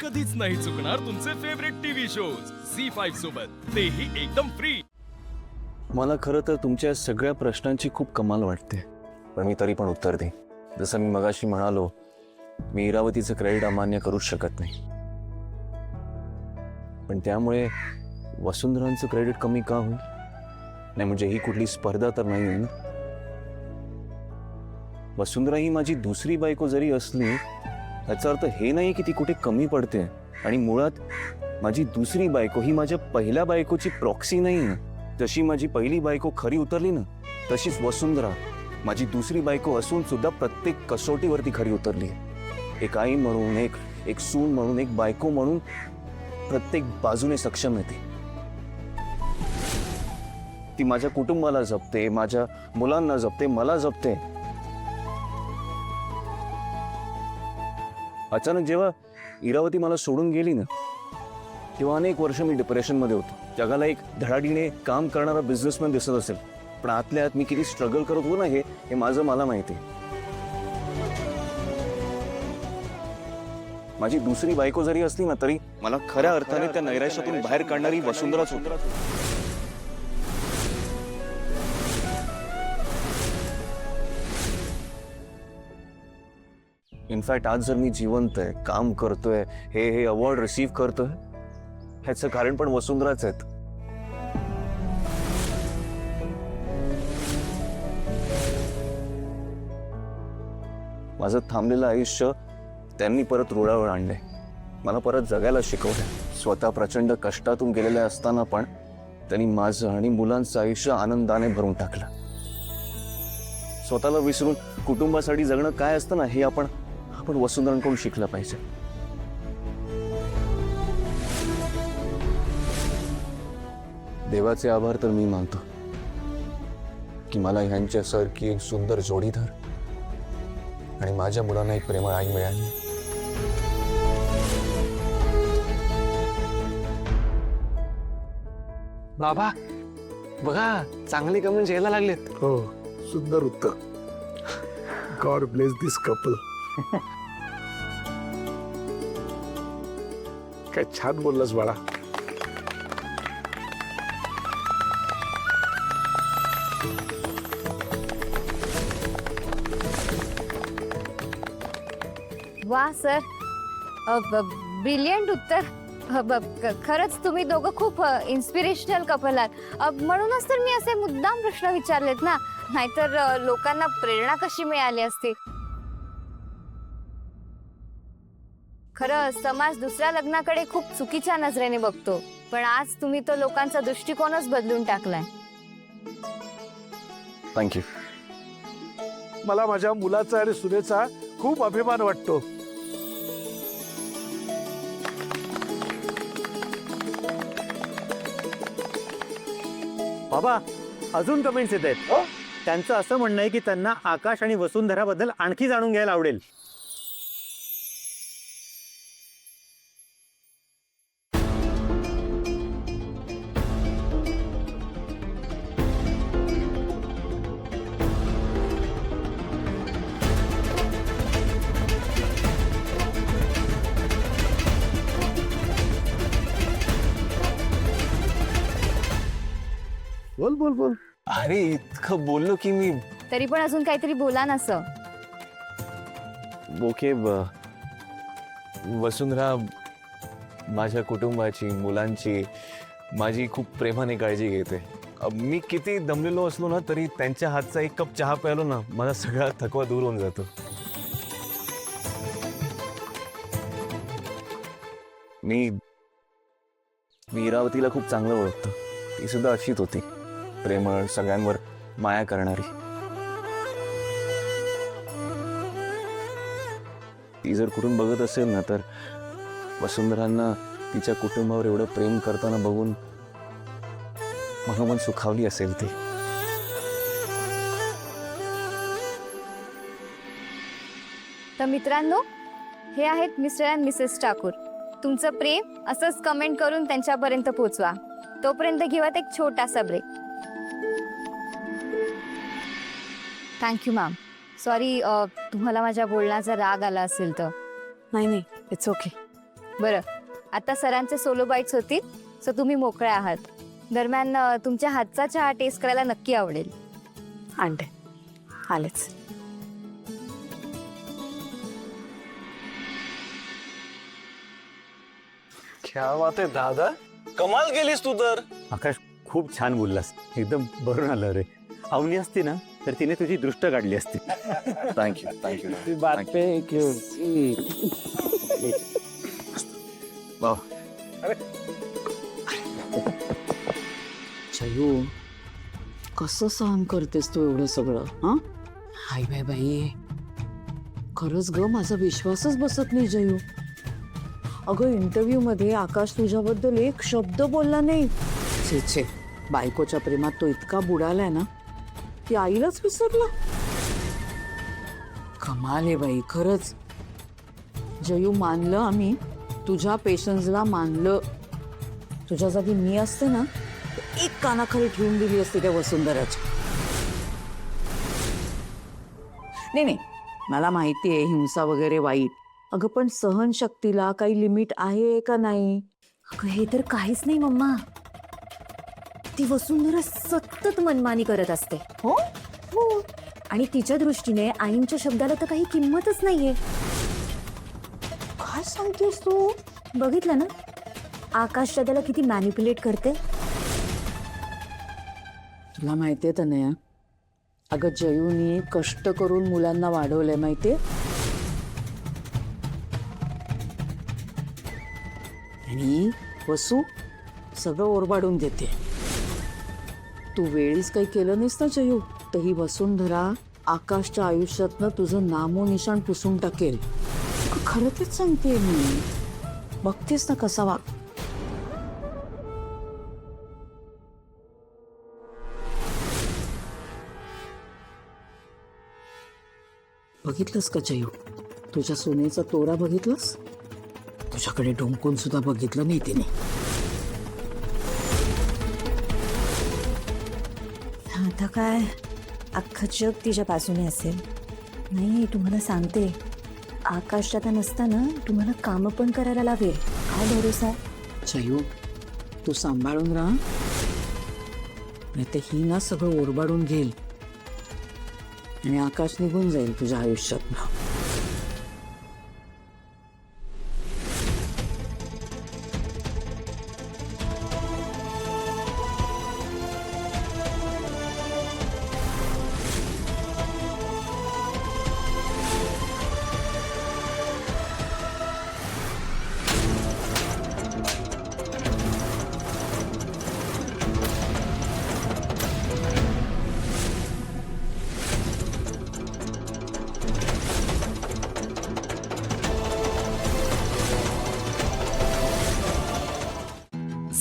कधीच नाही चुकणार तुमचे favourite TV shows Zee five सोबत. तेही एकदम फ्री मला खरं तर तुमच्या सगळ्या प्रश्नांची खूप कमाल वाटते. पण मी तरी पण उत्तर दे जसं मी मगाशी म्हणालो मी इरावतीचं क्रेडिट अमान्य करूच शकत नाही. पण त्यामुळे वसुंधरांचं क्रेडिट कमी का होईल? नाही म्हणजे ही कुठली स्पर्धा तर नाही ना? वसुंधरा ही माझी दुसरी बायको जरी असली याचा अर्थ हे नाही की ती कुठे कमी पडते. आणि मुळात माझी दुसरी बायको ही माझ्या पहिल्या बायकोची प्रॉक्सी नाही आहे जशी माझी पहिली बायको खरी उतरली ना तशीच वसुंधरा माझी दुसरी बायको असून सुद्धा प्रत्येक कसोटीवरती खरी उतरली एक आई म्हणून एक एक सून म्हणून एक बायको म्हणून प्रत्येक बाजूने सक्षम आहे ती. ती माझ्या कुटुंबाला जपते माझ्या मुलांना जपते मला जपते. अचानक जेव्हा इरावती मला सोडून गेली ना तेव्हा अनेक वर्ष मी डिप्रेशनमध्ये होतो. जगाला एक धडाडीने काम करणारा बिझनेसमॅन दिसत असेल. पण आतल्या आत मी किती स्ट्रगल करत होतो ना हे हे माझं मला माहिती आहे. माझी दुसरी बायको जरी असली ना तरी मला खऱ्या अर्थाने त्या नैराश्यातून बाहेर काढणारी वसुंधराच होती. इनफॅक्ट आज जर मी जिवंत आहे काम करतोय हे हे अवॉर्ड रिसीव्ह करतोय ह्याचं कारण पण वसुंधराच आहेत. माझं थांबलेलं आयुष्य त्यांनी परत रुळावर आणले मला परत जगायला शिकवले स्वतः प्रचंड कष्टातून गेलेले असताना पण त्यांनी माझं आणि मुलांचं आयुष्य आनंदाने भरून टाकलं. स्वतःला विसरून कुटुंबासाठी जगणं काय असतं ना हे आपण आपण वसुंधरांकडून शिकलं पाहिजे. देवाचे आभार तर मी मानतो. की मला ह्यांच्यासारखी एक सुंदर जोडीदार आणि माझ्या मुलांना एक प्रेमळ आई मिळाली. बाबा बघा चांगले कमेंट यायला लागलेत. हो सुंदर उत्तर. गॉड ब्लेस दिस कपल काय छान बोललास बाळा. वा सर. ब्रिलियंट उत्तर. अ, ब- खरंच तुम्ही दोघं खूप इन्स्पिरेशनल कपल आहात. अ, म्हणूनच तर मी असे मुद्दाम प्रश्न विचारलेत ना. नाहीतर अ, लोकांना प्रेरणा कशी मिळाली असती? खरं समाज दुसऱ्या लग्नाकडे खूप चुकीच्या नजरेने बघतो. पण आज तुम्ही तो लोकांचा दृष्टिकोनच बदलून टाकलाय. थँक्यू मला माझ्या मुलाचा आणि सुनेचा खूप अभिमान वाटतो. बाबा अजून कमेंट्स येत आहेत. त्यांचं असं म्हणणं आहे की त्यांना आकाश आणि वसुंधराबद्दल आणखी जाणून घ्यायला आवडेल. बोल बोल बोल. अरे इतकं बोललो की मी तरी पण अजून काहीतरी बोला ना सर ओके ब- वसुंधरा माझ्या कुटुंबाची मुलांची माझी खूप प्रेमाने काळजी घेते. अ, मी किती दमलेलो असलो ना तरी त्यांच्या हातचा एक कप चहा प्यालो ना माझा सगळा थकवा दूर होऊन जातो. मी मी इरावतीला खूप चांगलं ओळखतो. ती सुद्धा अशीच होती. प्रेमळ सगळ्यांवर माया करणारी. ती जर कुठून बघत असेल ना तर वसुंधरांना तिच्या कुटुंबावर एवढं प्रेम करताना बघून मनोमन सुखावली असेल ती. तर मित्रांनो हे आहेत मिस्टर अँड मिसेस ठाकूर. तुमचं प्रेम असंच कमेंट करून त्यांच्यापर्यंत पोहोचवा तोपर्यंत घेऊयात एक छोटासा ब्रेक थँक्यू मॅम सॉरी तुम्हाला माझ्या बोलण्याचा राग आला असेल तर. नाही नाही इट्स ओके बरं. आता सरांचे सोलो बाईट्स होतील सो तुम्ही मोकळे आहात. दरम्यान अं, तुमच्या हातचा चहा टेस्ट करायला नक्की आवडेल. आणते आलेच. क्या बात आहे दादा? कमाल केलीस तू तर. आकाश खूप छान बोललास एकदम भरून आलं रे. अवनी असती ना तर तिने तुझी दृष्ट काढली असती. थँक्यू थँक्यू बात पे क्यों चयू कसं सहन करतेस तू एवढं सगळं हा? हाय बाय बाई. खरंच ग माझा विश्वासच बसत नाही जयू. अगं इंटरव्ह्यू मध्ये आकाश तुझ्याबद्दल एक शब्द बोलला नाही. छे छे. बायकोच्या प्रेमात तो इतका बुडालाय ना की आईलाच विसरला. कमाल आहे बाई खरंच. जयू मानलं आम्ही तुझ्या पेशन्सला मानलं. तुझ्या जागी मी असते ना एक कानाखाली ठेवून दिली असते त्या वसुंधराच्या नाही नाही मला माहिती आहे हिंसा वगैरे वाईट. अगं पण सहनशक्तीला काही लिमिट आहे का नाही? अगं हे तर काहीच नाही मम्मा. ती वसुंधरा सतत मनमानी करत असते. हो? हो. आणि तिच्या दृष्टीने आईंच्या शब्दाला तर काही किंमतच नाहीये. काय सांगतेस तू? बघितलं ना? आकाश त्याला किती मॅनिप्युलेट करते. तुला माहितीये तनया अगं जयूनी कष्ट करून मुलांना वाढवलंय माहितीये? आणि वसू सगळं ओरबाडून देते. तू वेळीच काही केलं नाहीस ना जयू. तर ही वसुंधरा आकाशच्या आयुष्यातनं तुझं नामोनिशाण पुसून टाकेल. खर खरं तेच सांगते मी. बघतेस ना कसा वाग बघितलंस का जयू? तुझ्या सोनेचा तोरा बघितलास? तुझ्याकडे ढोंकून सुद्धा बघितलं नाही तिने. आता काय? अख्खं जग तिच्या बाजूने असेल. नाही तुम्हाला सांगते. आकाश आता नसताना तुम्हाला कामं पण करायला लावेल काय भरोसा? आहे तू सांभाळून राहा. नाही तर ही ना सगळं ओरबाडून घेईल. आणि आकाश निघून जाईल तुझ्या आयुष्यात